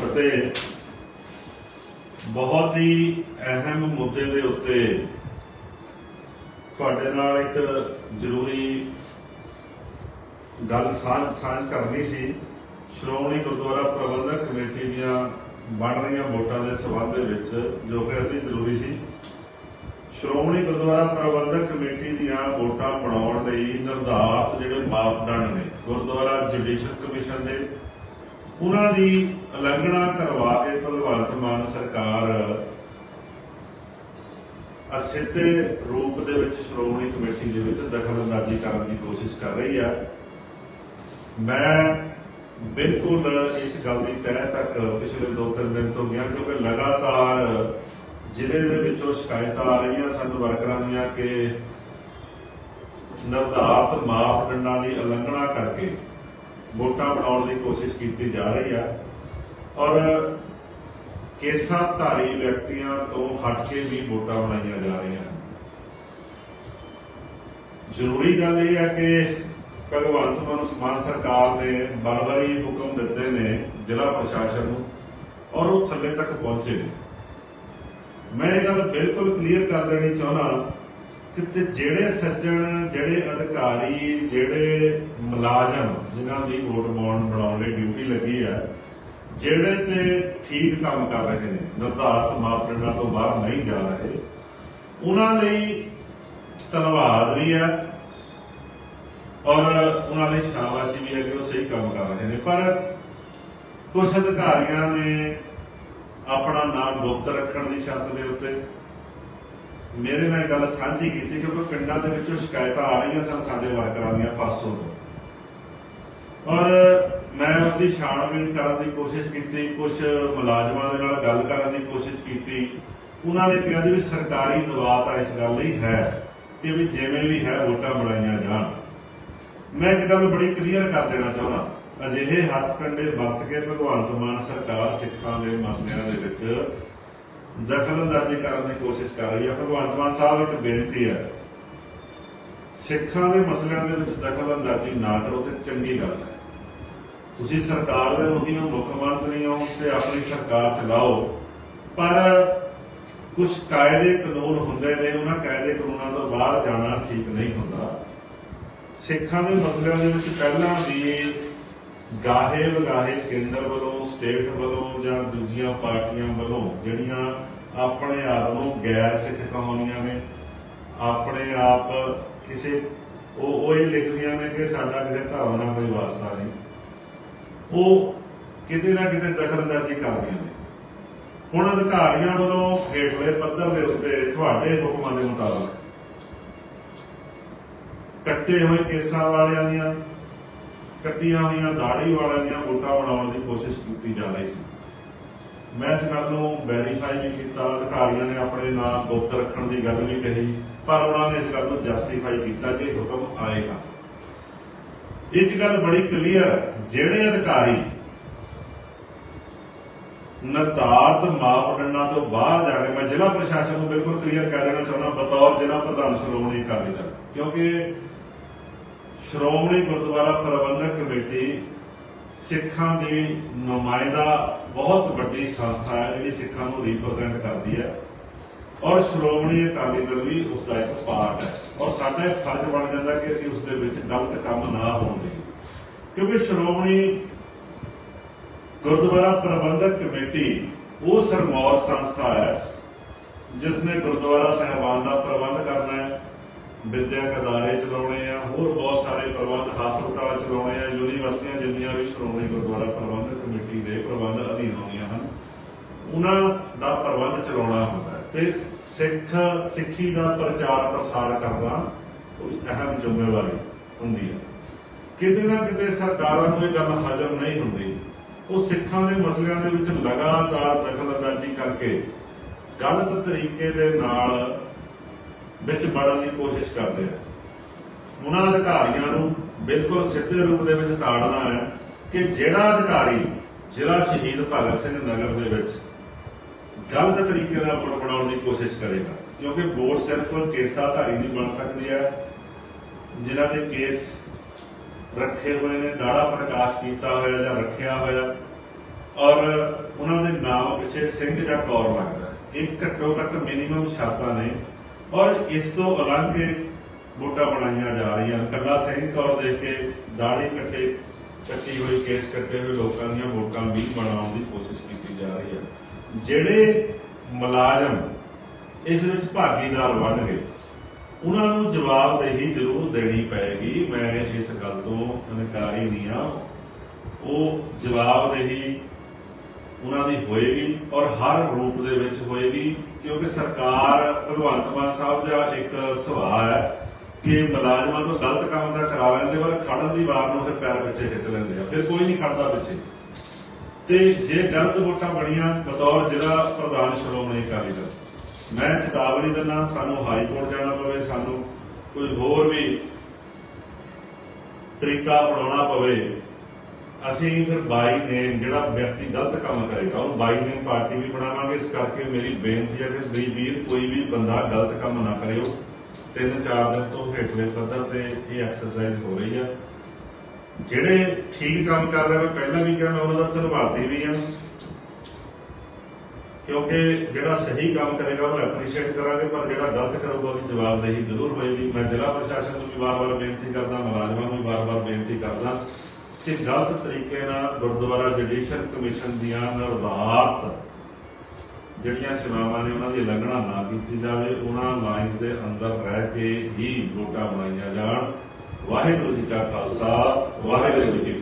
ਫਤਿਹ ਬਹੁਤ ਹੀ ਅਹਿਮ ਮੁੱਦੇ ਦੇ ਉੱਤੇ ਤੁਹਾਡੇ ਨਾਲ ਇੱਕ ਜ਼ਰੂਰੀ ਗੱਲ ਸਾਂਝ ਸਾਂਝ ਕਰਨੀ ਸੀ। ਸ਼੍ਰੋਮਣੀ ਗੁਰਦੁਆਰਾ ਪ੍ਰਬੰਧਕ ਕਮੇਟੀ ਦੀਆਂ ਬਣ ਰਹੀਆਂ ਵੋਟਾਂ ਦੇ ਸਬੰਧ ਦੇ ਵਿੱਚ, ਜੋ ਕਿ ਅਤੀ ਜ਼ਰੂਰੀ ਸੀ। ਸ਼੍ਰੋਮਣੀ ਗੁਰਦੁਆਰਾ ਪ੍ਰਬੰਧਕ ਕਮੇਟੀ ਦੀਆਂ ਵੋਟਾਂ ਬਣਾਉਣ ਲਈ ਨਿਰਧਾਰਤ ਜਿਹੜੇ ਮਾਪਦੰਡ ਨੇ, ਗੁਰਦੁਆਰਾ ਜੁਡੀਸ਼ੀਅਲ ਕਮਿਸ਼ਨ ਦੇ ਉਹਨਾਂ ਦੀ ਉਲੰਘਣਾ ਕਰਵਾ ਕੇ ਭਗਵੰਤ ਮਾਨ ਸਰਕਾਰ ਅਸਿੱਧੇ ਰੂਪ ਦੇ ਵਿੱਚ ਸ਼੍ਰੋਮਣੀ ਕਮੇਟੀ ਦੇ ਵਿੱਚ ਦਖਲਅੰਦਾਜ਼ੀ ਕਰਨ ਦੀ ਕੋਸ਼ਿਸ਼ ਕਰ ਰਹੀ ਹੈ ਮੈਂ ਬਿਲਕੁਲ ਇਸ ਗੱਲ ਦੀ ਤਹਿ ਤੱਕ ਪਿਛਲੇ 2-3 ਦਿਨ ਤੋਂ ਗਿਆ ਕਿਉਂਕਿ ਲਗਾਤਾਰ ਜ਼ਿਲ੍ਹੇ ਦੇ ਵਿੱਚੋਂ ਸ਼ਿਕਾਇਤਾਂ ਆ ਰਹੀਆਂ ਸਾਨੂੰ ਵਰਕਰਾਂ ਦੀਆਂ ਕਿ ਨਿਰਧਾਰਤ ਮਾਪਦੰਡਾਂ ਦੀ ਉਲੰਘਣਾ ਕਰਕੇ ਵੋਟਾਂ ਬਣਾਉਣ ਦੀ ਕੋਸ਼ਿਸ਼ ਕੀਤੀ ਜਾ ਰਹੀ ਹੈ ਔਰ ਕੇਸਾਂ ਧਾਰੀ ਵਿਅਕਤੀਆਂ ਤੋਂ ਹਟ ਕੇ ਵੀ ਵੋਟਾਂ ਬਣਾਈਆਂ ਜਾ ਰਹੀਆਂ ਜ਼ਰੂਰੀ ਗੱਲ ਇਹ ਹੈ ਕਿ ਭਗਵੰਤ ਮਾਨ ਮਾਨ ਸਰਕਾਰ ਨੇ ਬਰਬਰੀ ਹੁਕਮ ਦਿੱਤੇ ਨੇ ਜ਼ਿਲ੍ਹਾ ਪ੍ਰਸ਼ਾਸਨ ਨੂੰ ਔਰ ਉਹ ਥੱਲੇ ਤੱਕ ਪਹੁੰਚੇ ਨੇ। ਮੈਂ ਇਹ ਗੱਲ ਬਿਲਕੁਲ ਕਲੀਅਰ ਕਰ ਦੇਣੀ ਚਾਹੁੰਦਾ ਕਿ ਜਿਹੜੇ ਸੱਜਣ, ਜਿਹੜੇ ਅਧਿਕਾਰੀ, ਜਿਹੜੇ ਮੁਲਾਜ਼ਮ ਜਿਨ੍ਹਾਂ ਦੀ ਵੋਟ ਪਾਉਣ ਬਣਾਉਣ ਲਈ ਡਿਊਟੀ ਲੱਗੀ ਹੈ, ਜਿਹੜੇ ਤੇ ਠੀਕ ਕੰਮ ਕਰ ਰਹੇ ਨੇ, ਨਿਰਧਾਰਤ ਮਾਪਦੰਡਾਂ ਤੋਂ ਬਾਹਰ ਨਹੀਂ ਜਾ ਰਹੇ, ਉਹਨਾਂ ਲਈ ਧੰਨਵਾਦ ਵੀ ਹੈ ਔਰ ਉਹਨਾਂ ਲਈ ਸ਼ਾਬਾਸ਼ੀ ਵੀ ਹੈ ਕਿ ਉਹ ਸਹੀ ਕੰਮ ਕਰ ਰਹੇ ਨੇ। ਪਰ ਕੁਝ ਅਧਿਕਾਰੀਆਂ ਨੇ ਆਪਣਾ ਨਾਮ ਗੁਪਤ ਰੱਖਣ ਦੀ ਸ਼ਰਤ ਦੇ ਉੱਤੇ ਮੇਰੇ ਨਾਲ ਗੱਲ ਸਾਂਝੀ ਕੀਤੀ ਕਿਉਂਕਿ ਪਿੰਡਾਂ ਦੇ ਵਿੱਚੋਂ ਸ਼ਿਕਾਇਤਾਂ ਆ ਰਹੀਆਂ ਸਨ ਸਾਡੇ ਵਰਕਰਾਂ ਦੀਆਂ ਪਾਸੋਂ ਤੋਂ। ਔਰ ਮੈਂ ਉਸ ਦੀ ਛਾਣਬੀਣ ਕਰਨ ਦੀ ਕੋਸ਼ਿਸ਼ ਕੀਤੀ ਕੁਝ ਮੁਲਾਜ਼ਮਾਂ ਦੇ ਨਾਲ ਗੱਲ ਕਰਨ ਦੀ ਕੋਸ਼ਿਸ਼ ਕੀਤੀ। ਉਹਨਾਂ ਨੇ ਕਿਹਾ ਜੀ ਵੀ ਸਰਕਾਰੀ ਦਬਾਅ ਤਾਂ ਇਸ ਗੱਲ ਲਈ ਹੈ ਕਿ ਵੀ ਜਿਵੇਂ ਵੀ ਹੈ ਵੋਟਾਂ ਬਣਾਈਆਂ ਜਾਣ। ਮੈਂ ਇੱਕ ਗੱਲ ਬੜੀ ਕਲੀਅਰ ਕਰ ਦੇਣਾ ਚਾਹੁੰਦਾ। ਅਜਿਹੇ ਹੱਥ ਕੰਡੇ ਵਰਤ ਕੇ ਭਗਵੰਤ ਮਾਨ ਸਰਕਾਰ ਸਿੱਖਾਂ ਦੇ ਮਸਲਿਆਂ ਦੇ ਵਿੱਚ ਦਖਲਅੰਦਾਜ਼ੀ ਕਰਨ ਦੀ ਕੋਸ਼ਿਸ਼ ਕਰ ਰਹੀ ਹੈ ਭਗਵੰਤ ਮਾਨ ਸਾਹਿਬ ਇੱਕ ਬੇਨਤੀ ਹੈ। ਸਿੱਖਾਂ ਦੇ ਮਸਲਿਆਂ ਦੇ ਵਿੱਚ ਦਖਲਅੰਦਾਜ਼ੀ ਨਾ ਕਰੋ ਤੇ ਚੰਗੀ ਗੱਲ ਹੈ। ਤੁਸੀਂ ਸਰਕਾਰ ਦੇ ਮੁਖੀ ਹੋ, ਮੁੱਖ ਮੰਤਰੀ ਹੋ ਤੇ ਆਪਣੀ ਸਰਕਾਰ ਚਲਾਓ। ਪਰ ਕੁਝ ਕਾਇਦੇ ਕਾਨੂੰਨ ਹੁੰਦੇ ਨੇ, ਉਹਨਾਂ ਕਾਇਦੇ ਕਾਨੂੰਨਾਂ ਤੋਂ ਬਾਹਰ ਜਾਣਾ ਠੀਕ ਨਹੀਂ ਹੁੰਦਾ। ਸਿੱਖਾਂ ਦੇ ਮਸਲਿਆਂ ਦੇ ਵਿੱਚ ਪਹਿਲਾਂ ਵੀ ਗਾਹੇ ਵਗਾਹੇ ਕੇਂਦਰ ਵੱਲੋਂ, ਸਟੇਟ ਵੱਲੋਂ ਜਾਂ ਦੂਜੀਆਂ ਪਾਰਟੀਆਂ ਵੱਲੋਂ ਜਿਹੜੀਆਂ ਆਪਣੇ ਆਪ ਨੂੰ ਗੈਰ ਸਿੱਖ ਕਹਾਣੀਆਂ ਨੇ, ਆਪਣੇ ਆਪ ਕਿਸੇ, ਉਹ ਉਹ ਇਹ ਲਿਖਦੀਆਂ ਨੇ ਕਿ ਸਾਡਾ ਕਿਸੇ ਧਰਮ ਨਾਲ ਕੋਈ ਵਾਸਤਾ ਨਹੀਂ। ਉਹ ਕਿਤੇ ਨਾ ਕਿਤੇ ਦਖਲਅੰਦਾਜ਼ੀ ਕਰਦੀਆਂ ਨੇ। ਹੁਣ ਅਧਿਕਾਰੀਆਂ ਵੱਲੋਂ ਹੇਠਲੇ ਪੱਧਰ ਦੇ ਉੱਤੇ ਤੁਹਾਡੇ ਹੁਕਮਾਂ ਦੇ ਮੁਤਾਬਕ ਕੱਟੇ ਹੋਏ ਕੇਸਾਂ ਵਾਲਿਆਂ ਦੀਆਂ ਕੱਟੀਆਂ ਹੋਈਆਂ ਦਾੜੀ ਵਾਲਿਆਂ ਦੀਆਂ ਵੋਟਾਂ ਬਣਾਉਣ ਦੀ ਕੋਸ਼ਿਸ਼ ਕੀਤੀ ਜਾ ਰਹੀ ਸੀ। ਮੈਂ ਇਸ ਗੱਲ ਨੂੰ ਵੈਰੀਫਾਈ ਵੀ ਕੀਤਾ, ਅਧਿਕਾਰੀਆਂ ਨੇ ਆਪਣੇ ਨਾਮ ਗੁਪਤ ਰੱਖਣ ਦੀ ਗੱਲ ਵੀ ਕਹੀ, ਪਰ ਉਹਨਾਂ ਨੇ ਇਸ ਗੱਲ ਨੂੰ ਜਸਟੀਫਾਈ ਕੀਤਾ ਕਿ ਹੁਕਮ ਆਏਗਾ। ਇਹ ਗੱਲ ਬੜੀ ਕਲੀਅਰ ਜਿਹੜੇ ਅਧਿਕਾਰੀ ਨਿਰਧਾਰਤ ਮਾਪਦੰਡਾਂ ਤੋਂ ਬਾਹਰ ਜਾ ਕੇ, ਮੈਂ ਜ਼ਿਲ੍ਹਾ ਪ੍ਰਸ਼ਾਸਨ ਨੂੰ ਬਿਲਕੁਲ ਕਲੀਅਰ ਕਰ ਦੇਣਾ ਚਾਹੁੰਦਾ, ਬਤੌਰ ਜ਼ਿਲ੍ਹਾ ਪ੍ਰਧਾਨ ਸ਼੍ਰੋਮਣੀ ਅਕਾਲੀ ਦਲ, ਕਿਉਂਕਿ ਸ਼੍ਰੋਮਣੀ ਗੁਰਦੁਆਰਾ ਪ੍ਰਬੰਧਕ ਕਮੇਟੀ ਸਿੱਖਾਂ ਦੀ ਨੁਮਾਇੰਦਾ ਬਹੁਤ ਵੱਡੀ ਸੰਸਥਾ ਹੈ, ਜਿਹੜੀ ਸਿੱਖਾਂ ਨੂੰ ਰਿਪਰੈਜ਼ੈਂਟ ਕਰਦੀ ਹੈ। ਔਰ ਸ਼੍ਰੋਮਣੀ ਅਕਾਲੀ ਦਲ ਵੀ ਉਸ ਦਾ ਇੱਕ ਪਾਰਟ ਹੈ। ਔਰ ਸਾਡਾ ਇਹ ਫਰਜ਼ ਬਣ ਜਾਂਦਾ ਕਿ ਅਸੀਂ ਉਸ ਦੇ ਵਿੱਚ ਗਲਤ ਕੰਮ ਨਾ ਹੋਣ ਦੇਈਏ। ਕਿਉਂਕਿ ਸ਼੍ਰੋਮਣੀ ਗੁਰਦੁਆਰਾ ਪ੍ਰਬੰਧਕ ਕਮੇਟੀ ਉਹ ਸਰਮੌਰ ਸੰਸਥਾ ਹੈ, ਜਿਸ ਨੇ ਗੁਰਦੁਆਰਾ ਸਾਹਿਬਾਨ ਦਾ ਪ੍ਰਬੰਧ ਕਰਨਾ ਹੈ। ਵਿਦਿਅਕ ਅਦਾਰੇ ਚਲਾਉਣੇ ਆ, ਹੋਰ ਬਹੁਤ ਸਾਰੇ ਪ੍ਰਬੰਧ ਹਸਪਤਾਲ ਚਲਾਉਣੇ ਆ, ਯੂਨੀਵਰਸਿਟੀਆਂ ਜਿੰਨੀਆਂ ਵੀ ਸ਼੍ਰੋਮਣੀ ਗੁਰਦੁਆਰਾ ਪ੍ਰਬੰਧਕ ਕਮੇਟੀ ਦੇ ਪ੍ਰਬੰਧ ਅਧੀਨ ਆਉਂਦੀਆਂ ਹਨ, ਉਹਨਾਂ ਦਾ ਪ੍ਰਬੰਧ ਚਲਾਉਣਾ ਹੁੰਦਾ ਤੇ ਸਿੱਖ, ਸਿੱਖੀ ਦਾ ਪ੍ਰਚਾਰ ਪ੍ਰਸਾਰ ਕਰਨਾ ਕੋਈ ਅਹਿਮ ਜ਼ਿੰਮੇਵਾਰੀ ਹੁੰਦੀ ਹੈ। ਕਿਤੇ ਨਾ ਕਿਤੇ ਸਰਕਾਰਾਂ ਨੂੰ ਇਹ ਗੱਲ ਹਜਮ ਨਹੀਂ ਹੁੰਦੀ। ਉਹ ਸਿੱਖਾਂ ਦੇ ਮਸਲਿਆਂ ਦੇ ਵਿੱਚ ਲਗਾਤਾਰ ਦਖਲਅੰਦਾਜ਼ੀ ਕਰਕੇ ਗਲਤ ਤਰੀਕੇ ਦੇ ਨਾਲ ਵਿੱਚ ਵੜਨ ਦੀ ਕੋਸ਼ਿਸ਼ ਕਰਦੇ ਆ। ਉਹਨਾਂ ਅਧਿਕਾਰੀਆਂ ਨੂੰ ਬਿਲਕੁਲ ਸਿੱਧੇ ਰੂਪ ਦੇ ਵਿੱਚ ਤਾੜਨਾ ਹੈ ਕਿ ਜਿਹੜਾ ਅਧਿਕਾਰੀ ਜ਼ਿਲ੍ਹਾ ਸ਼ਹੀਦ ਭਗਤ ਸਿੰਘ ਨਗਰ ਦੇ ਵਿੱਚ ਗਲਤ ਤਰੀਕੇ ਨਾਲ ਵੋਟ ਬਣਾਉਣ ਦੀ ਕੋਸ਼ਿਸ਼ ਕਰੇਗਾ, ਕਿਉਂਕਿ ਵੋਟ ਸਿਰਫ ਕੇਸਾਧਾਰੀ ਦੀ ਬਣ ਸਕਦੀ ਹੈ। ਜਿਨ੍ਹਾਂ ਦੇ ਕੇਸ ਰੱਖੇ ਹੋਏ ਨੇ, ਦਾੜਾ ਪ੍ਰਕਾਸ਼ ਕੀਤਾ ਹੋਇਆ ਜਾਂ ਰੱਖਿਆ ਹੋਇਆ, ਔਰ ਉਹਨਾਂ ਦੇ ਨਾਮ ਪਿੱਛੇ ਸਿੰਘ ਜਾਂ ਕੌਰ ਲੱਗਦਾ ਇਹ ਘੱਟੋ ਘੱਟ ਮਿਨੀਮਮ ਸ਼ਰਤਾਂ ਨੇ। ਔਰ ਇਸ ਤੋਂ ਅਲੱਗ ਵੋਟਾਂ ਬਣਾਈਆਂ ਜਾ ਰਹੀਆਂ। ਕੱਲਾ ਸਿੰਘ ਕੌਰ ਦੇਖ ਕੇ ਦਾੜੀ ਕੱਟੇ, ਕੱਟੀ ਹੋਈ ਕੇਸ ਕੱਟੇ ਹੋਏ ਲੋਕਾਂ ਦੀਆਂ ਵੋਟਾਂ ਵੀ ਬਣਾਉਣ ਦੀ ਕੋਸ਼ਿਸ਼ ਕੀਤੀ ਜਾ ਰਹੀ ਹੈ। ਜਿਹੜੇ ਮੁਲਾਜ਼ਮ ਇਸ ਵਿੱਚ ਭਾਗੀਦਾਰ ਬਣ ਗਏ ਉਹਨਾਂ ਨੂੰ ਜਵਾਬਦੇਹੀ ਜ਼ਰੂਰ ਦੇਣੀ ਪਏਗੀ। ਮੈਂ ਇਸ ਗੱਲ ਤੋਂ ਇਨਕਾਰੀ ਨਹੀਂ ਆ ਉਹ ਜਵਾਬਦੇਹੀ ਉਹਨਾਂ ਦੀ ਹੋਏਗੀ ਔਰ ਹਰ ਰੂਪ ਦੇ ਵਿੱਚ ਹੋਏਗੀ ਕਿਉਂਕਿ ਸਰਕਾਰ ਭਗਵੰਤ ਮਾਨ ਸਾਹਿਬ ਦਾ ਇੱਕ ਸੁਭਾਅ ਹੈ ਕਿ ਮੁਲਾਜ਼ਮਾਂ ਤੋਂ ਗਲਤ ਕੰਮ ਤਾਂ ਕਰਾ ਲੈਂਦੇ, ਪਰ ਖੜਨ ਦੀ ਵਾਰ ਨੂੰ ਫਿਰ ਪੈਰ ਪਿੱਛੇ ਖਿੱਚ ਲੈਂਦੇ ਆ, ਫਿਰ ਕੋਈ ਨਹੀਂ ਖੜਦਾ ਪਿੱਛੇ। ਤੇ ਜੇ ਗਲਤ ਵੋਟਾਂ ਬਣੀਆਂ, ਬਤੌਰ ਜ਼ਿਲ੍ਹਾ ਪ੍ਰਧਾਨ ਸ਼੍ਰੋਮਣੀ ਅਕਾਲੀ ਦਲ। ਮੈਂ ਚੇਤਾਵਨੀ ਦਿੰਦਾ, ਸਾਨੂੰ ਹਾਈ ਕੋਰਟ ਜਾਣਾ ਪਵੇ, ਸਾਨੂੰ ਕੋਈ ਹੋਰ ਵੀ ਤਰੀਕਾ ਅਪਣਾਉਣਾ ਪਵੇ ਅਸੀਂ ਫਿਰ ਬਾਈ ਨੇਮ ਜਿਹੜਾ ਵਿਅਕਤੀ ਗਲਤ ਕੰਮ ਕਰੇਗਾ ਉਹ ਬਾਈ ਨੇਮ ਪਾਰਟੀ ਵੀ ਬਣਾਵਾਂਗੇ। ਇਸ ਕਰਕੇ ਮੇਰੀ ਬੇਨਤੀ ਹੈ ਕਿ ਵੀ ਵੀਰ, ਕੋਈ ਵੀ ਬੰਦਾ ਗਲਤ ਕੰਮ ਨਾ ਕਰਿਓ। ਤਿੰਨ ਚਾਰ ਦਿਨ ਤੋਂ ਹੇਠਲੇ ਪੱਧਰ ਤੇ ਇਹ ਐਕਸਰਸਾਈਜ਼ ਹੋ ਰਹੀ ਆ। ਜਿਹੜੇ ਠੀਕ ਕੰਮ ਕਰ ਰਹੇ ਮੈਂ ਪਹਿਲਾਂ ਵੀ ਕਿਹਾ, ਮੈਂ ਉਹਨਾਂ ਦਾ ਧੰਨਵਾਦੀ ਵੀ ਹਾਂ। ਕਿਉਂਕਿ ਜਿਹੜਾ ਸਹੀ ਕੰਮ ਕਰੇਗਾ, ਉਹਨੂੰ ਐਪਰੀਸ਼ੀਏਟ ਕਰਾਂਗੇ, ਪਰ ਜਿਹੜਾ ਗਲਤ ਕਰੂਗਾ, ਉਹਦੀ ਜਵਾਬਦੇਹੀ ਜ਼ਰੂਰ ਹੋਏਗੀ। ਮੈਂ ਜ਼ਿਲ੍ਹਾ ਪ੍ਰਸ਼ਾਸਨ ਨੂੰ ਵੀ ਵਾਰ-ਵਾਰ ਬੇਨਤੀ ਕਰਦਾ ਮੁਲਾਜ਼ਮਾਂ ਨੂੰ ਵੀ ਵਾਰ-ਵਾਰ ਬੇਨਤੀ ਕਰਦਾ। ਕਿ ਗਲਤ ਤਰੀਕੇ ਨਾਲ ਗੁਰਦੁਆਰਾ ਜੁਡੀਸ਼ੀਅਲ ਕਮਿਸ਼ਨ ਦੀਆਂ ਨਿਰਧਾਰਤ ਜਿਹੜੀਆਂ ਸੇਵਾਵਾਂ ਨੇ ਉਹਨਾਂ ਦੀ ਉਲੰਘਣਾ ਨਾ ਕੀਤੀ ਜਾਵੇ, ਉਹਨਾਂ ਲਾਈਨਸ ਦੇ ਅੰਦਰ ਰਹਿ ਕੇ ਹੀ ਵੋਟਾਂ ਬਣਾਈਆਂ ਜਾਣ। ਵਾਹਿਗੁਰੂ ਜੀ ਕਾ ਖਾਲਸਾ, ਵਾਹਿਗੁਰੂ ਜੀ ਕੀ